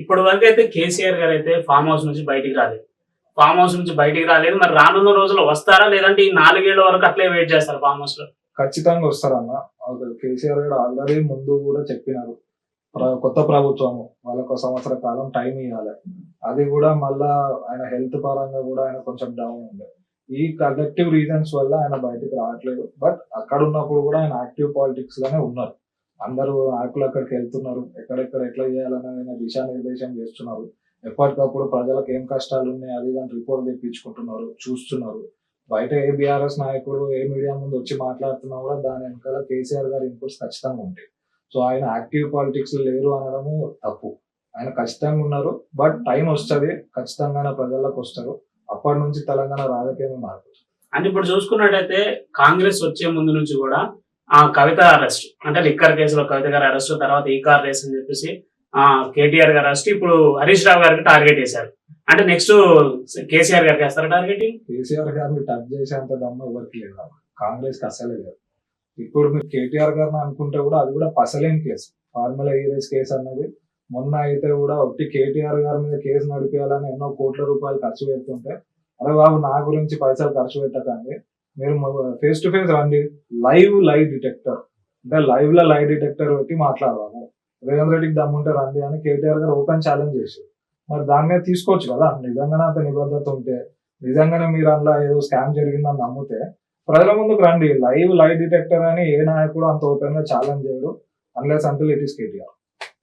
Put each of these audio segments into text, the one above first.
ఇప్పుడు వరకు అయితే కేసీఆర్ గారు అయితే ఫామ్ హౌస్ నుంచి బయటికి రాలేదు. ఫామ్ హౌస్ నుంచి బయటికి రాలేదు. మరి రానున్న రోజుల్లో వస్తారా? లేదంటే ఈ నాలుగేళ్ళ వరకు అట్లే వెయిట్ చేస్తారు ఫామ్ హౌస్లో? ఖచ్చితంగా వస్తారన్న. కేసీఆర్ గారు ఆల్రెడీ ముందు కూడా చెప్పినారు. కొత్త ప్రభుత్వం వాళ్ళకు సంవత్సర కాలం టైం ఇవ్వాలి అది కూడా మళ్ళా ఆయన హెల్త్ పరంగా కూడా ఆయన కొంచెం డౌన్ ఉండే. ఈ కలెక్టివ్ రీజన్స్ వల్ల ఆయన బయటకు రావట్లేదు. బట్ అక్కడ ఉన్నప్పుడు కూడా ఆయన యాక్టివ్ పాలిటిక్స్లోనే ఉన్నారు. అందరూ నాయకులు అక్కడికి వెళ్తున్నారు. ఎక్కడెక్కడ ఎట్లా చేయాలన్న దిశానిర్దేశం చేస్తున్నారు. ఎప్పటికప్పుడు ప్రజలకు ఏం కష్టాలు ఉన్నాయి అది దాని రిపోర్ట్ తెప్పించుకుంటున్నారు చూస్తున్నారు. బయట ఏ బీఆర్ఎస్ నాయకుడు ఏ మీడియా ముందు వచ్చి మాట్లాడుతున్నా కూడా దాని వెనకాల కేసీఆర్ గారి ఇన్పుట్స్ ఖచ్చితంగా ఉంటాయి. సో ఆయన యాక్టివ్ పాలిటిక్స్ లేరు అనడము తప్పు. ఆయన ఖచ్చితంగా ఉన్నారు బట్ టైం వస్తుంది ఖచ్చితంగా ప్రజలకు వస్తారు. అప్పటి నుంచి తెలంగాణ రాజకీయం మార్పు అంటే ఇప్పుడు చూసుకున్నట్టయితే కాంగ్రెస్ వచ్చే ముందు నుంచి కూడా ఆ కవిత అరెస్ట్ అంటే లిక్కర్ కేసులో కవిత గారు అరెస్ట్ తర్వాత ఈ కార్ రేస్ అని చెప్పేసి ఆ కేటీఆర్ గారు అరెస్ట్ ఇప్పుడు హరీష్ రావు గారికి టార్గెట్ చేశారు. అంటే నెక్స్ట్ కేసీఆర్ గారికి వేస్తారు టార్గెట్ కేసీఆర్ గారిని టచ్ చేసేంత దమ్ము ఎవరికి లేదు కాంగ్రెస్కి అసలే లేదు. ఇప్పుడు మీరు కేటీఆర్ గారిని అనుకుంటే కూడా అది కూడా పసలేని case. Formula E race case అన్నది మొన్న అయితే కూడా ఒకటి కేటీఆర్ గారి మీద కేసు నడిపేయాలని ఎన్నో కోట్ల రూపాయలు ఖర్చు పెడుతుంటే అరే బాబు నా గురించి పైసలు ఖర్చు పెట్టకండి. మీరు ఫేస్ టు ఫేస్ రండి. లైవ్ లైవ్ డిటెక్టర్ అంటే లైవ్లో లైవ్ డిటెక్టర్ పెట్టి మాట్లాడదాము. రేవంత్ రెడ్డికి దమ్ముంటే రండి అని కేటీఆర్ గారు ఓపెన్ ఛాలెంజ్ చేశారు. మరి దాని మీద తీసుకోవచ్చు కదా. నిజంగానే అంత నిబద్ధత ఉంటే నిజంగానే మీరు అందులో ఏదో స్కామ్ జరిగిందని నమ్మితే ప్రజల ముందుకు రండి. లైవ్ లైవ్ డిటెక్టర్ అని ఏ నాయకుడు అంత ఓపెన్గా ఛాలెంజ్ చేయడు unless until it is KTR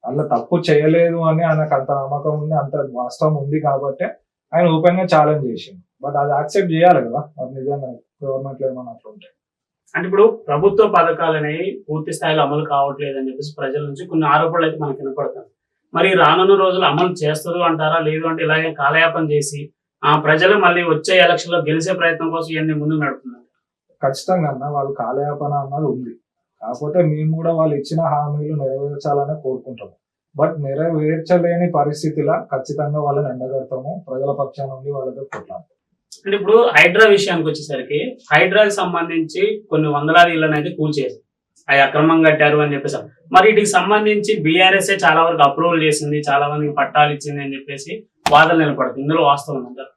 అందులో తప్పు చేయలేదు అని ఆయనకు అంత నమ్మకం ఉంది అంత వాస్తవం ఉంది కాబట్టి ఆయన ఓపెన్గా ఛాలెంజ్ చేసిండు. బట్ అది యాక్సెప్ట్ చేయాలి కదా. మరి నిజంగా గవర్నమెంట్లో ఏమన్నా అట్లా ఉంటే. అంటే ఇప్పుడు ప్రభుత్వ పథకాలు అనేవి పూర్తి స్థాయిలో అమలు కావట్లేదు అని చెప్పేసి ప్రజల నుంచి కొన్ని ఆరోపణలు అయితే మనకు వినపడతాయి. మరి రానున్న రోజులు అమలు చేస్తుంది అంటారా? లేదు అంటే ఇలాగే కాలయాపన చేసి ఆ ప్రజలు మళ్ళీ వచ్చే ఎలక్షన్లో గెలిచే ప్రయత్నం కోసం ఇవన్నీ ముందుకు నడుపుతున్నారు. ఖచ్చితంగా అన్న వాళ్ళు కాలయాపన అన్నది ఉంది. కాకపోతే మేము కూడా వాళ్ళు ఇచ్చిన హామీలు నెరవేర్చాలని కోరుకుంటాము. బట్ నెరవేర్చలేని పరిస్థితిలో ఖచ్చితంగా వాళ్ళని ఎండగడతాము. ప్రజల పక్షాన నుండి వాళ్ళతో కొట్లాడతాం అంటే ఇప్పుడు హైడ్రా విషయానికి వచ్చేసరికి హైడ్రాకి సంబంధించి కొన్ని వందలాది ఇళ్ళని అయితే కూల్చేసి అవి అక్రమంగా కట్టారు అని చెప్పేసి మరి వీటికి సంబంధించి బీఆర్ఎస్ చాలా వరకు అప్రూవల్ చేసింది చాలా మందికి పట్టాలు ఇచ్చింది అని చెప్పేసి వాదనలు నిలబడుతుంది. ఇందులో వాస్తవం అంటారు?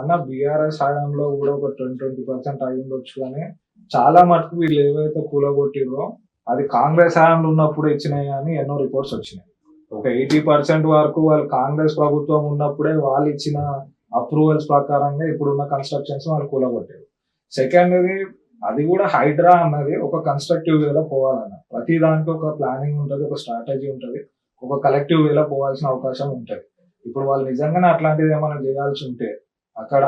అన్న బీఆర్ఎస్ హయాంలో కూడా ఒక ట్వంటీ ట్వంటీ పర్సెంట్ అయి ఉండొచ్చు కానీ చాలా మటుకు వీళ్ళు ఏవైతే కూలగొట్టిరో అది కాంగ్రెస్ హయాంలో ఉన్నప్పుడు ఇచ్చినాయి అని ఎన్నో రిపోర్ట్స్ వచ్చినాయి. ఒక ఎయిటీ పర్సెంట్ వరకు వాళ్ళు కాంగ్రెస్ ప్రభుత్వం ఉన్నప్పుడే వాళ్ళు ఇచ్చిన అప్రూవల్స్ ప్రకారంగా ఇప్పుడున్న కన్స్ట్రక్షన్స్ వాళ్ళు కూలగొట్టారు సెకండ్ది అది కూడా హైడ్రా అన్నది ఒక కన్స్ట్రక్టివ్ వేలో పోవాలన్న. ప్రతి దానికి ఒక ప్లానింగ్ ఉంటుంది ఒక స్ట్రాటజీ ఉంటుంది ఒక కలెక్టివ్ వేలో పోవాల్సిన అవకాశం ఉంటుంది. ఇప్పుడు వాళ్ళు నిజంగానే అట్లాంటిది ఏమైనా చేయాల్సి ఉంటే అక్కడ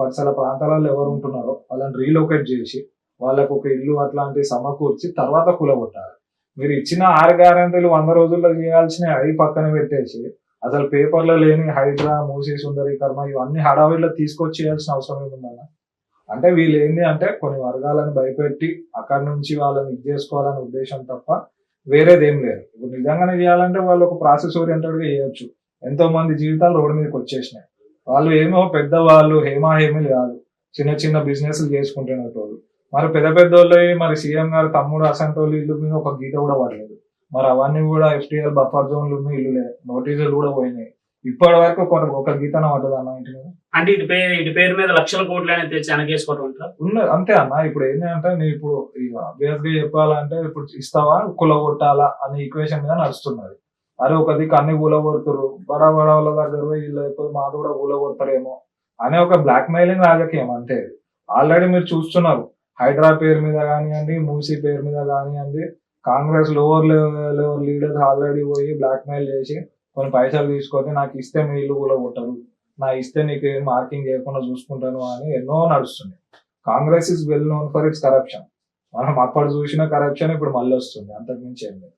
పరిసర ప్రాంతాలలో ఎవరు ఉంటున్నారో వాళ్ళని రీలొకేట్ చేసి వాళ్ళకు ఒక ఇల్లు అట్లాంటి సమకూర్చి తర్వాత కూలగొట్టాలి. మీరు ఇచ్చిన ఆరు గ్యారంటీలు వంద రోజుల్లో చేయాల్సిన అవి పక్కన పెట్టేసి అసలు పేపర్లో లేని హైడ్రా మూసీ సుందరీకరణ ఇవన్నీ హడావిడిలో తీసుకొచ్చేయాల్సిన అవసరం ఏముందన్న అంటే వీళ్ళు ఏంది అంటే కొన్ని వర్గాలను భయపెట్టి అక్కడి నుంచి వాళ్ళని ఇది చేసుకోవాలనే ఉద్దేశం తప్ప వేరేది ఏం లేదు. ఇప్పుడు నిజంగానే చేయాలంటే వాళ్ళు ఒక ప్రాసెస్ ఓరియంటెడ్గా చేయొచ్చు. ఎంతో మంది జీవితాలు రోడ్డు మీదకి వచ్చేసినాయి. వాళ్ళు ఏమో పెద్దవాళ్ళు హేమా హేమీలు కాదు. చిన్న చిన్న బిజినెస్లు చేసుకుంటున్నారు వాళ్ళు. మరి పెద్ద పెద్ద వాళ్ళు మరి సీఎం గారు తమ్ముడు అసంటోళ్ళు ఇల్లు మీద ఒక గీత కూడా పడలేదు. మరి అవన్నీ కూడా ఎఫ్టీఎల్ బఫర్ జోన్లు ఉన్నాయి ఇల్లులే నోటీసులు కూడా పోయినాయి. ఇప్పటి వరకు ఒక ఒక గీతన పడ్డది అన్న ఇంటి మీద. అంటే ఇటు పేరు ఇటు పేరు మీద లక్షల కోట్లు అనేది తెచ్చి వెనకేసుకోవడం అంటారు? ఉన్న అంతే అన్న. ఇప్పుడు ఏంటంటే నేను ఇప్పుడు అభ్యర్థి చెప్పాలంటే ఇప్పుడు ఇస్తావా? కులగొట్టాలా అనే ఈక్వేషన్ మీద నడుస్తున్నది. అరే ఒక దిక్కు అన్ని కూలగొడుతురు బడా బడా వాళ్ళ దగ్గర వీళ్ళు అయిపోయి మాది కూడా కూలగొడతారేమో అనే ఒక బ్లాక్ మెయిలింగ్ రాజకీయం అంతే ఆల్రెడీ మీరు చూస్తున్నారు. హైడ్రా పేరు మీద కానివ్వండి మూసీ పేరు మీద కానివ్వండి Congress lower level leaders already పోయి బ్లాక్ మెయిల్ చేసి కొన్ని పైసలు తీసుకొని నాకు ఇస్తే మీ ఇల్లు కొట్టరు. నా ఇస్తే నీకు ఏం మార్కింగ్ చేయకుండా చూసుకుంటాను అని ఎన్నో నడుస్తుంది Congress is well known for its corruption మనం అప్పుడు చూసిన కరప్షన్ ఇప్పుడు మళ్ళీ వస్తుంది అంతకు మించి ఏం లేదు.